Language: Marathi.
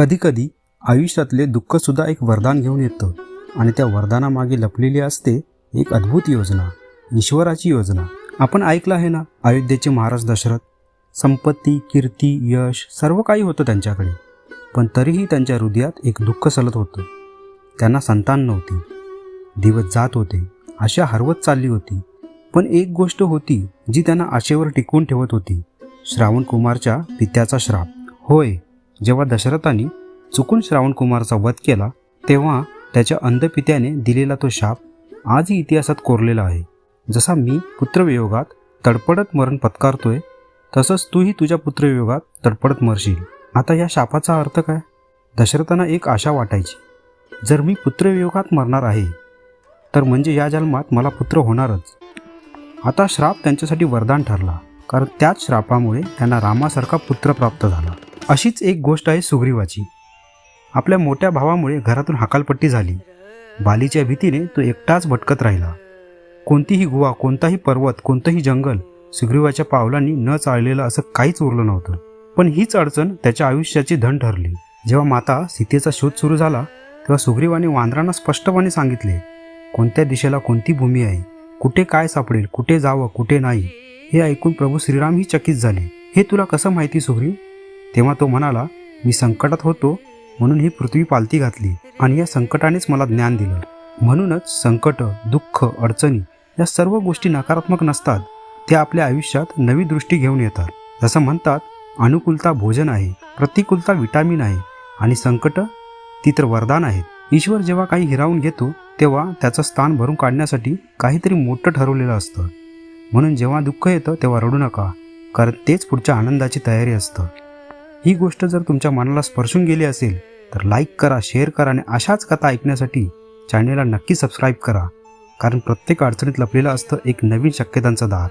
कधीकधी आयुष्यातले दुःखसुद्धा एक वरदान घेऊन येतं. आणि त्या वरदानामागे लपलेली असते एक अद्भुत योजना ईश्वराची योजना. आपण ऐकलं आहे ना अयोध्येचे महाराज दशरथ? संपत्ती कीर्ती यश सर्व काही होतं त्यांच्याकडे. पण तरीही त्यांच्या हृदयात एक दुःख सलत होतं. त्यांना संतान नव्हती. दिवस जात होते आशा हरवत चालली होती. पण एक गोष्ट होती जी त्यांना आशेवर टिकवून ठेवत होती. श्रावण कुमारच्या पित्याचा श्राप. होय जेव्हा दशरथाने चुकून श्रावणकुमारचा वध केला तेव्हा त्याच्या अंधपित्याने दिलेला तो शाप आजही इतिहासात कोरलेला आहे. जसा मी पुत्रवियोगात तडपडत मरण पत्कारतोय तसंच तूही तुझ्या पुत्रवियोगात तडपडत मरशील. आता या शापाचा अर्थ काय? दशरथांना एक आशा वाटायची. जर मी पुत्रवियोगात मरणार आहे तर म्हणजे या जन्मात मला पुत्र होणारच. आता श्राप त्यांच्यासाठी वरदान ठरला कारण त्याच श्रापामुळे त्यांना रामासारखा पुत्र प्राप्त झाला. अशीच एक गोष्ट आहे सुग्रीवाची. आपल्या मोठ्या भावामुळे घरातून हकालपट्टी झाली. बालीच्या भीतीने तो एकटाच भटकत राहिला. कोणतीही गुहा कोणताही पर्वत कोणतंही जंगल सुग्रीवाच्या पावलांनी न चाललेलं असं काहीच उरलं नव्हतं. पण हीच अडचण त्याच्या आयुष्याची धन ठरली. जेव्हा माता सीतेचा शोध सुरू झाला तेव्हा सुग्रीवाने वांद्रांना स्पष्टपणे सांगितले कोणत्या दिशेला कोणती भूमी आहे? कुठे काय सापडेल? कुठे जावं? कुठे नाही? हे ऐकून प्रभू श्रीरामही चकित झाले. हे तुला कसं माहिती सुग्रीव? तेव्हा तो म्हणाला मी संकटात होतो म्हणून ही पृथ्वी पालती घातली आणि या संकटानेच मला ज्ञान दिलं. म्हणूनच संकट दुःख अडचणी या सर्व गोष्टी नकारात्मक नसतात. त्या आपल्या आयुष्यात नवी दृष्टी घेऊन येतात. जसं म्हणतात अनुकूलता भोजन आहे प्रतिकूलता विटामिन आहे आणि संकट ती तर वरदान आहेत ईश्वर जेव्हा काही हिरावून घेतो तेव्हा त्याचं स्थान भरून काढण्यासाठी काहीतरी मोठं ठरवलेलं असतं. म्हणून जेव्हा दुःख येतं तेव्हा रडू नका कारण तेच पुढच्या आनंदाची तयारी असतं. ही गोष्ट जर तुमच्या मनाला स्पर्शून गेली असेल तर लाईक करा शेअर करा आणि अशाच कथा ऐकण्यासाठी चॅनेलला नक्की सबस्क्राईब करा. कारण प्रत्येक अडचणीत लपलेलं असतं एक नवीन शक्यतांचं दार.